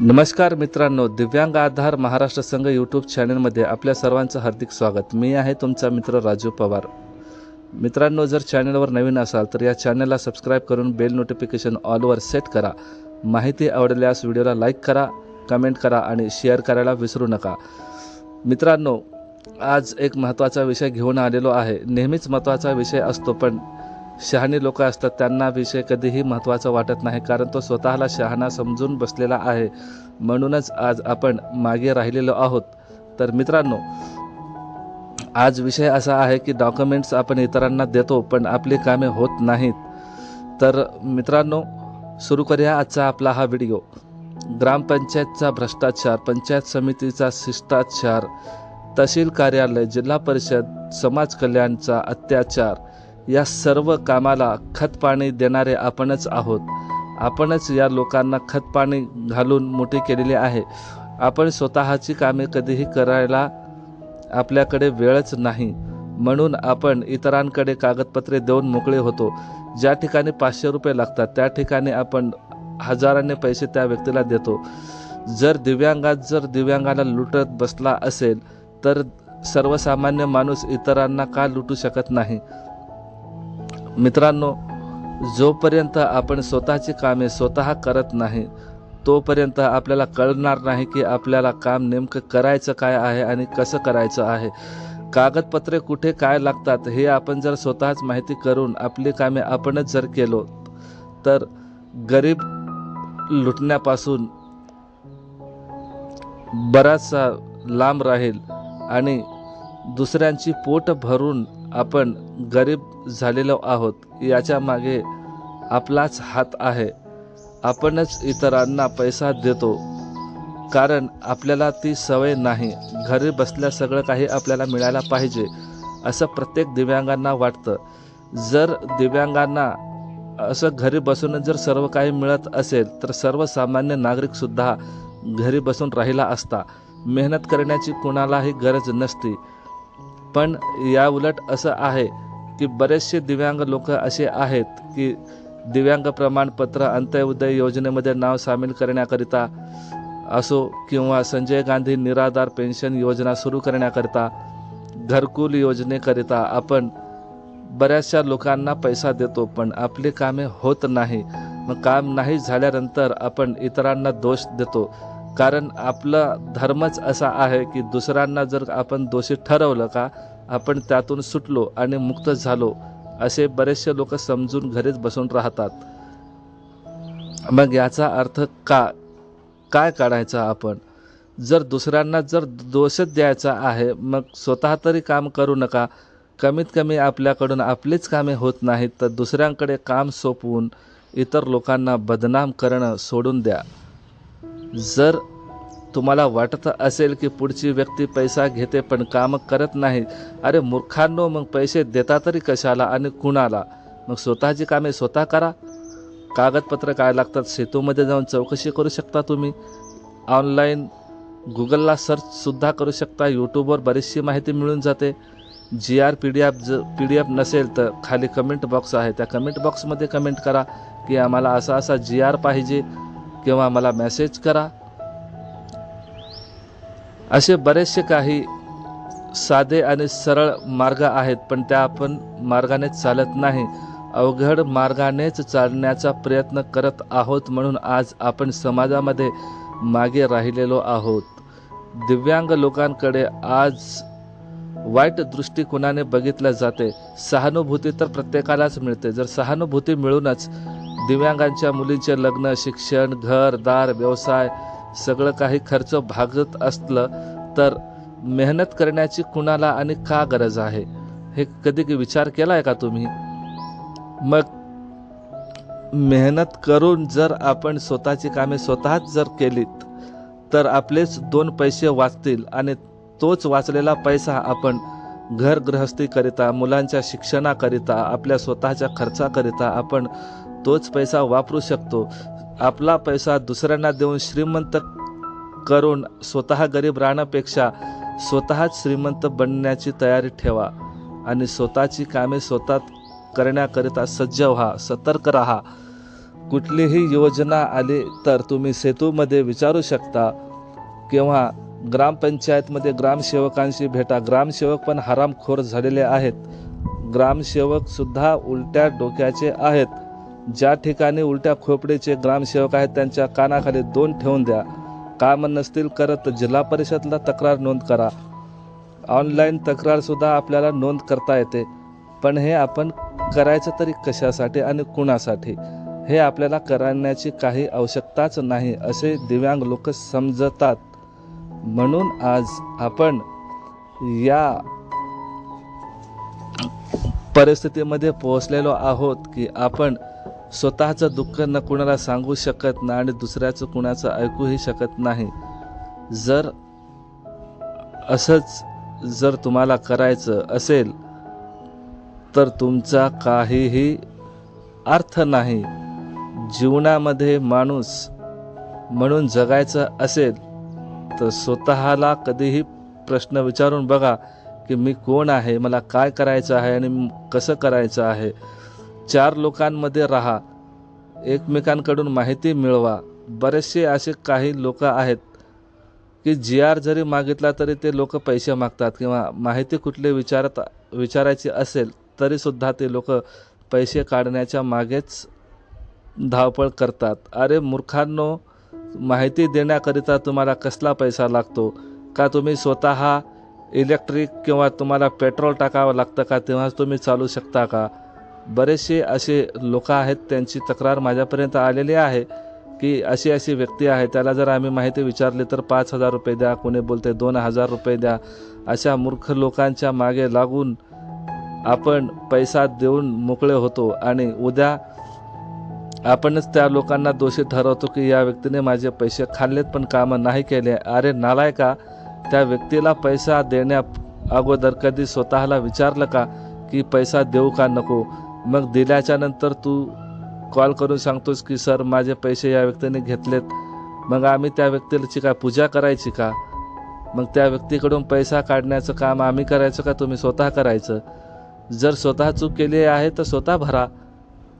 नमस्कार मित्रांनो दिव्यांग आधार महाराष्ट्र संघ यूट्यूब चॅनलमध्ये आपल्या सर्वांचं हार्दिक स्वागत. मी आहे तुमचा मित्र राजू पवार. मित्रांनो जर चॅनलवर नवीन असाल तर या चॅनलला सबस्क्राईब करून बेल नोटिफिकेशन ऑलवर सेट करा. माहिती आवडल्यास व्हिडिओला लाईक करा कमेंट करा आणि शेअर करायला विसरू नका. मित्रांनो आज एक महत्त्वाचा विषय घेऊन आलेलो आहे. नेहमीच महत्त्वाचा विषय असतो पण शहाणी लोक असतात त्यांना विषय कधीही महत्त्वाचा वाटत नाही कारण तो स्वतःला शहाणा समजून बसलेला आहे. म्हणूनच आज आपण मागे राहिलेलो आहोत. तर मित्रांनो आज विषय असा आहे की डॉक्युमेंट्स आपण इतरांना देतो पण आपली कामे होत नाहीत. तर मित्रांनो सुरू करूया आजचा आपला हा व्हिडिओ. ग्रामपंचायतचा भ्रष्टाचार पंचायत समितीचा शिष्टाचार तहसील कार्यालय जिल्हा परिषद समाज कल्याणचा अत्याचार या सर्व कामाला खतपाणी देणारे आपणच आहोत. आपणच या लोकांना खतपाणी घालून मोठी केलेली आहे. आपण स्वतःची कामे कधीही करायला आपल्याकडे वेळच नाही. म्हणून आपण इतरांकडे कागदपत्रे देऊन मोकळे होतो. ज्या ठिकाणी पाचशे रुपये लागतात त्या ठिकाणी आपण हजारांनी पैसे त्या व्यक्तीला देतो. जर दिव्यांगात जर दिव्यांगाला लुटत बसला असेल तर सर्वसामान्य माणूस इतरांना का लुटू शकत नाही? मित्रांनो जोपर्यंत आपण स्वतःची कामे स्वतः करत नाही तोपर्यंत आपल्याला कळणार नाही की आपल्याला काम नेमकं करायचं काय आहे आणि कसं करायचं आहे. कागदपत्रे कुठे काय लागतात हे आपण जर स्वतःच माहिती करून आपली कामे आपणच जर केलो तर गरीब लुटण्यापासून बराचसा लांब राहील आणि दुसऱ्यांची पोट भरून आपण गरीब झालेलो आहोत याच्या मागे आपलाच हात आहे. आपणच इतरांना पैसा देतो कारण आपल्याला ती सवय नाही. घरी बसल्या सगळं काही आपल्याला मिळायला पाहिजे असं प्रत्येक दिव्यांगांना वाटतं. जर दिव्यांगांना असं घरी बसून जर सर्व काही मिळत असेल तर सर्वसामान्य नागरिकसुद्धा घरी बसून राहिला असता. मेहनत करण्याची कुणालाही गरज नसती. पण या उलट असं आहे की बरेचसे दिव्यांग लोक असे आहेत की दिव्यांग प्रमाणपत्र अंत्योदय योजनेमध्ये नाव सामील करण्याकरिता असो किंवा संजय गांधी निराधार पेन्शन योजना सुरू करण्याकरिता घरकुल योजनेकरिता आपण बऱ्याचशा लोकांना पैसा देतो पण आपली कामे होत नाही. मग काम नाही झाल्यानंतर आपण इतरांना दोष देतो. कारण आपला धर्मच असा आहे की दुसऱ्यांना जर आपण दोषी ठरवलं का आपण त्यातून सुटलो आणि मुक्त झालो असे बरेचसे लोक समजून घरीच बसून राहतात. मग याचा अर्थ का काय काढायचा आपण? जर दुसऱ्यांना जर दोषच द्यायचा आहे मग स्वतः तरी काम करू नका. कमीत कमी आपल्याकडून आपलीच कामे होत नाहीत तर दुसऱ्यांकडे काम सोपवून इतर लोकांना बदनाम करणं सोडून द्या. जर तुम्हाला वाटत असेल की पुढची व्यक्ती पैसा घेते पण काम करत नाही अरे मूर्खांनो मग पैसे देता तरी कशाला आणि कुणाला? मग स्वतःची कामे स्वतः करा. कागदपत्र काय लागतात सेतूमध्ये जाऊन चौकशी करू शकता तुम्ही. ऑनलाईन गुगलला सर्चसुद्धा करू शकता. यूट्यूबवर बरीचशी माहिती मिळून जाते. G R P D F ज पी डी एफ नसेल तर खाली कमेंट बॉक्स आहे. त्या कमेंट बॉक्समध्ये कमेंट करा की आम्हाला असा असा जी आर पाहिजे. किंवा मला मेसेज करा. असे बरेचसे काही साधे आणि सरळ मार्ग आहेत पण त्या आपण मार्गाने चालत नाही. अवघड मार्गानेच चालण्याचा प्रयत्न करत आहोत म्हणून आज आपण समाजामध्ये मागे राहिलेलो आहोत. दिव्यांग लोकांकडे आज वाईट दृष्टिकोनाने बघितलं जाते. सहानुभूती तर प्रत्येकालाच मिळते. जर सहानुभूती मिळूनच दिव्यांगांच्या मुलींचे लग्न शिक्षण घर दार व्यवसाय सगळं काही खर्च भागत असलं तर मेहनत करण्याची कुणाला आणि का गरज आहे? हे कधी विचार केला आहे का तुम्ही? मग मेहनत करून जर आपण स्वतःची कामे स्वतःच जर केलीत तर आपलेच दोन पैसे वाचतील आणि तोच वाचलेला पैसा आपण घर गृहस्थीकरिता मुलांच्या शिक्षणाकरिता आपल्या स्वतःच्या खर्चाकरिता आपण तोच पैसा वापरू शकतो. आपला पैसा दुसऱ्यांना देऊन श्रीमंत करून स्वतः गरीब राहण्यापेक्षा स्वतःच श्रीमंत बनण्याची तयारी ठेवा आणि स्वतःची कामे स्वतः करण्याकरिता सज्ज व्हा सतर्क राहा. कुठलीही योजना आली तर तुम्ही सेतूमध्ये विचारू शकता किंवा ग्रामपंचायतमध्ये ग्रामसेवकांशी भेटा. ग्रामसेवक पण हरामखोर झालेले आहेत. ग्रामसेवकसुद्धा उलट्या डोक्याचे आहेत. ज्या ठिकाणी उलट्या खोपडीचे ग्रामसेवक आहेत त्यांच्या कानाखाली दोन ठेवून द्या. काम नसतील करत जिल्हा परिषदला तक्रार नोंद करा. ऑनलाईन तक्रारसुद्धा आपल्याला नोंद करता येते. पण हे आपण करायचं तरी कशासाठी आणि कुणासाठी? हे आपल्याला करण्याची काही आवश्यकताच नाही असे दिव्यांग लोक समजतात. म्हणून आज आपण या परिस्थितीमध्ये पोहोचलेलो आहोत की आपण स्वतःचं दुःख न कुणाला सांगू शकत नाही आणि दुसऱ्याचं कुणाचं ऐकूही शकत नाही. जर असंच जर तुम्हाला करायचं असेल तर तुमचा काहीही अर्थ नाही. जीवनामध्ये माणूस म्हणून जगायचं असेल तर स्वतःला कधीही प्रश्न विचारून बघा की मी कोण आहे मला काय करायचं आहे आणि कसं करायचं आहे. चार लोकांमध्ये राहा. एकमेकांकडून माहिती मिळवा. बरेचसे असे काही लोक आहेत की जी आर जरी मागितला तरी ते लोक पैसे मागतात किंवा माहिती कुठली विचारत विचारायची असेल तरीसुद्धा ते लोक पैसे काढण्याच्या मागेच धावपळ करतात. अरे मूर्खांनो माहिती देण्याकरिता तुम्हाला कसला पैसा लागतो? का तुम्ही स्वतः इलेक्ट्रिक किंवा तुम्हाला पेट्रोल टाकावं लागतं का? तेव्हाच तुम्ही चालू शकता का? बरेचसे असे लोक आहेत त्यांची तक्रार माझ्यापर्यंत आलेली आहे की अशी अशी व्यक्ती आहे त्याला जर आम्ही माहिती विचारली तर पाच हजार रुपये द्या कोणी बोलते दोन हजार रुपये द्या. अशा मूर्ख लोकांच्या मागे लागून आपण पैसा देऊन मोकळे होतो आणि उद्या आपणच त्या लोकांना दोषी ठरवतो की या व्यक्तीने माझे पैसे खाल्लेत पण कामं नाही केले. अरे नालाय का त्या व्यक्तीला पैसा देण्या अगोदर कधी स्वतःला विचारलं का की पैसा देऊ का नको? मग दिल्याच्या नंतर तू कॉल करून सांगतोस की सर माझे पैसे या व्यक्तीने घेतलेत. मग आम्ही त्या व्यक्तीची काय पूजा करायची का? मग त्या व्यक्तीकडून पैसा काढण्याचं काम आम्ही करायचं का? तुम्ही स्वतः करायचं. जर स्वतः चूक केली आहे तर स्वतः भरा.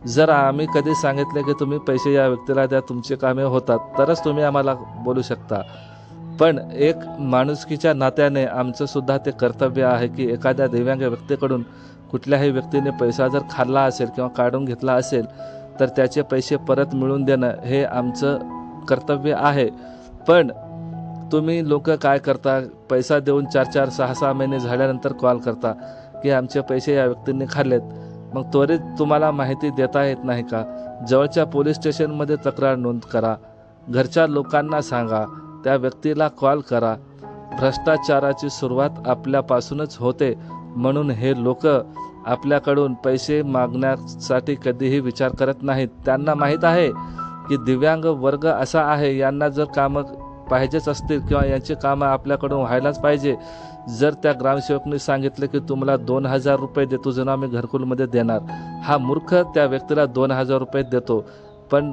जर आम्ही कधी सांगितले की तुम्ही पैसे या व्यक्तीला द्या तुमचे कामे होतात तरच तुम्ही आम्हाला बोलू शकता. पण एक माणुसकीच्या नात्याने आमचंसुद्धा ते कर्तव्य आहे की एखाद्या दिव्यांग व्यक्तीकडून कुठल्याही व्यक्तीने पैसा जर खाल्ला असेल किंवा काढून घेतला असेल तर त्याचे पैसे परत मिळवून देणं हे आमचं कर्तव्य आहे. पण तुम्ही लोक काय करता? पैसा देऊन चार चार सहा सहा महिने झाल्यानंतर कॉल करता की आमचे पैसे या व्यक्तींनी खाल्लेत. मग त्वरित तुम्हाला माहिती देता येत नाही का? जवळच्या पोलीस स्टेशनमध्ये तक्रार नोंद करा. घरच्या लोकांना सांगा. त्या व्यक्तीला कॉल करा. भ्रष्टाचाराची सुरुवात आपल्यापासूनच होते. म्हणून हे लोक आपल्याकडून पैसे मागण्यासाठी कधीही विचार करत नाहीत. त्यांना माहीत आहे की दिव्यांग वर्ग असा आहे यांना जर कामं पाहिजेच असतील किंवा यांची कामं आपल्याकडून व्हायलाच पाहिजे. जर त्या ग्रामसेवकने सांगितलं की तुम्हाला दोन हजार रुपये देतो जणू आम्ही घरकुलमध्ये देणार. हा मूर्ख त्या व्यक्तीला दोन हजार रुपये देतो. पण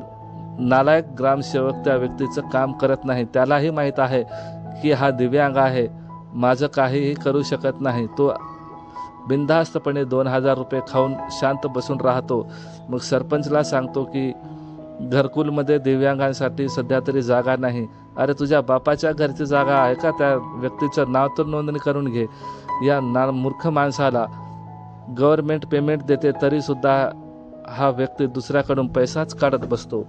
नालायक ग्रामसेवक त्या व्यक्तीचं काम करत नाही. त्यालाही माहीत आहे की हा दिव्यांग आहे. माझं काहीही करू शकत नाही. तो बिनधास्तपणे दोन हजार रुपये खाऊन शांत बसून राहतो. मग सरपंचला सांगतो की घरकुलमध्ये दिव्यांगांसाठी सध्या तरी जागा नाही. अरे तुझ्या बापाच्या घरची जागा आहे का? त्या व्यक्तीचं नाव तर नोंदणी करून घे. या ना मूर्ख माणसाला गव्हर्मेंट पेमेंट देते तरीसुद्धा हा व्यक्ती दुसऱ्याकडून पैसाच काढत बसतो.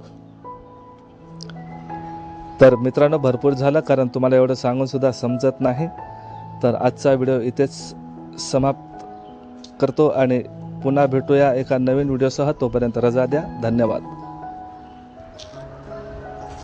तर मित्रांनो भरपूर झालं कारण तुम्हाला एवढं सांगून सुद्धा समजत नाही. तर आजचा व्हिडिओ इथेच समाप्त करतो आणि पुन्हा भेटूया एका नवीन व्हिडिओसह. तोपर्यंत रजा द्या. धन्यवाद.